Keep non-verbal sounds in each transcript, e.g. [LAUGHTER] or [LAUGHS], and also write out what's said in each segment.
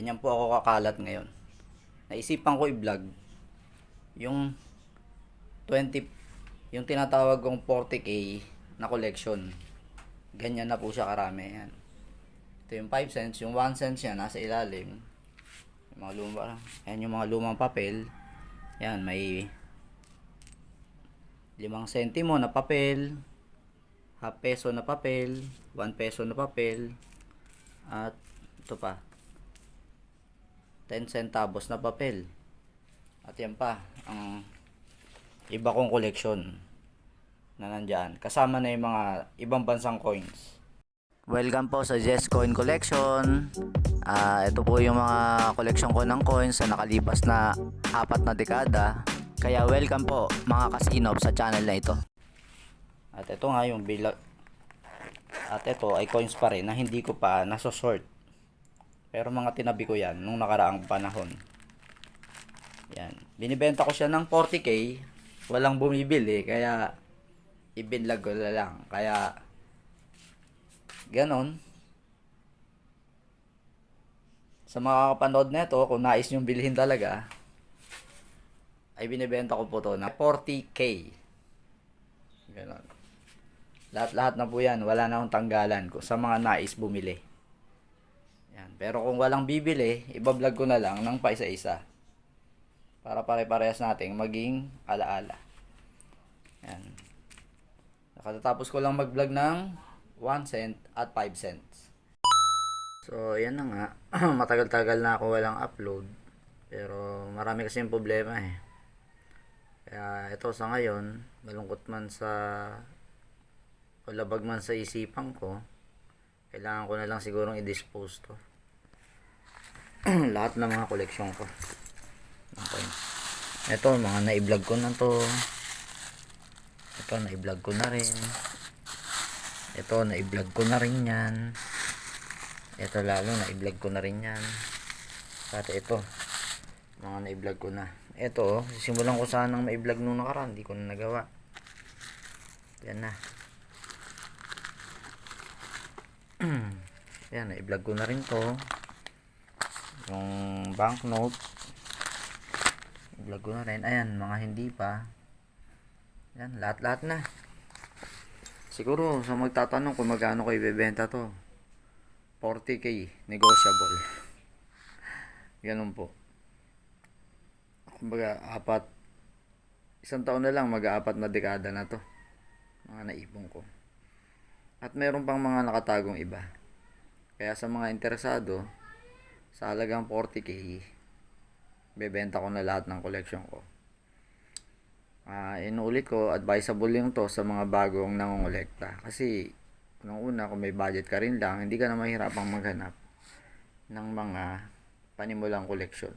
Ganyan po ako kakalat ngayon. Naisipan ko i-vlog yung 20 yung tinatawag kong 40k na collection. Ganyan na po siya karami. Yan. Ito yung 5 cents, yung 1 cents yan nasa ilalim. Yung mga luma, ayan yung mga lumang papel. Yan, may limang sentimo na papel, half peso na papel, 1 peso na papel, at ito pa, 10 centavos na papel. At yan pa, ang iba kong collection na nandyan. Kasama na yung mga ibang bansang coins. Welcome po sa Jess Coin Collection. Ah, ito po yung mga collection ko ng coins sa nakalipas na apat na dekada. Kaya welcome po mga kasinop sa channel na ito. At ito nga yung bilag at ito ay coins pa rin na hindi ko pa nasosort. Pero mga tinabi ko yan nung nakaraang panahon. Yan. Binibenta ko siya ng 40k. Walang bumibili. Kaya ibinlag ko na lang. Kaya ganon. Sa mga kapanood na ito, kung nais nyong bilhin talaga, ay binibenta ko po to na 40k. Ganon. Lahat-lahat na po yan. Wala na akong tanggalan ko sa mga nais bumili. Yan. Pero kung walang bibili, ibablog ko na lang ng paisa-isa. Para pare-parehas nating maging alaala. Yan. Nakatapos ko lang mag-vlog ng 1 cent at 5 cents. So, yan na nga. [CLEARS THROAT] Matagal-tagal na ako walang upload. Pero marami kasi yung problema eh. Kaya ito sa ngayon, malungkot man sa o labag man sa isipan ko, kailangan ko na lang sigurong i-dispose to. [CLEARS THROAT] Lahat ng mga koleksyon ko. Okay. Ito, mga na-vlog ko na to. Ito, na-vlog ko na rin. Ito, na-vlog ko na rin yan. Ito lalo, na-vlog ko na rin yan. Pati ito, mga na-vlog ko na. Ito, simulan ko sanang ma-vlog nung nakaraan, hindi ko na nagawa. Yan na. [CLEARS THROAT] Yan, na-vlog ko na rin to. Yung banknote. I-vlog ko na rin. Ayan, mga hindi pa. Yan, lahat-lahat na. Siguro, sa magtatanong kung magkano ko ibebenta to. 40k, negotiable. [LAUGHS] Ganun po. Kumbaga, apat, isang taon na lang, mag-aapat na dekada na to. Mga naipon ko. At meron pang mga nakatagong iba. Kaya sa mga interesado, sa halagang 40k, bebenta ko na lahat ng collection ko. Ah, inuulit ko, advisable yung to sa mga bagong nangongolekta. Kasi, unang una, kung may budget ka rin lang, hindi ka na mahirapang maghanap ng mga panimulang koleksyon.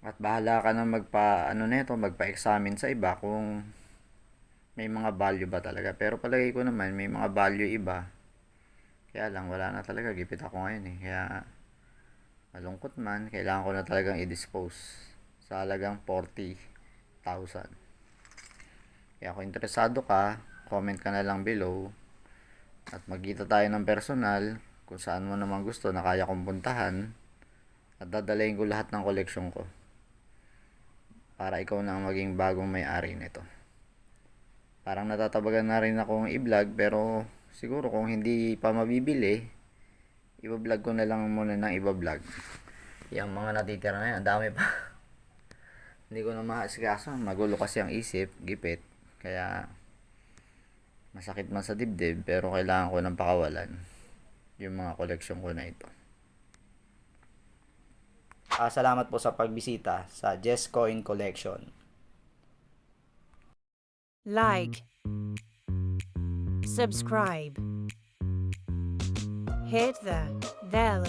At bahala ka na magpa, ano neto, magpa-examine sa iba kung may mga value ba talaga. Pero palagay ko naman, may mga value iba. Kaya lang, wala na talaga. Gipit ako ngayon eh. Kaya, malungkot man, kailangan ko na talagang i-dispose sa halagang 40,000. Kaya kung interesado ka, comment ka na lang below. At magkita tayo ng personal kung saan mo naman gusto na kaya kong puntahan. At dadalayin ko lahat ng koleksyon ko. Para ikaw na ang maging bagong may-ari nito. Parang natatabagan na rin akong i-vlog pero siguro kung hindi pa mabibili, iba-vlog ko na lang muna ng iba-vlog. Yung mga natitira na yan, ang dami pa. [LAUGHS] hindi ko na maasikaso. Magulo kasi ang isip, gipit. Kaya masakit man sa dibdib pero kailangan ko ng pakawalan yung mga koleksyon ko na ito. Ah, salamat po sa pagbisita sa Jess Coin Collection. like, subscribe, hit the bell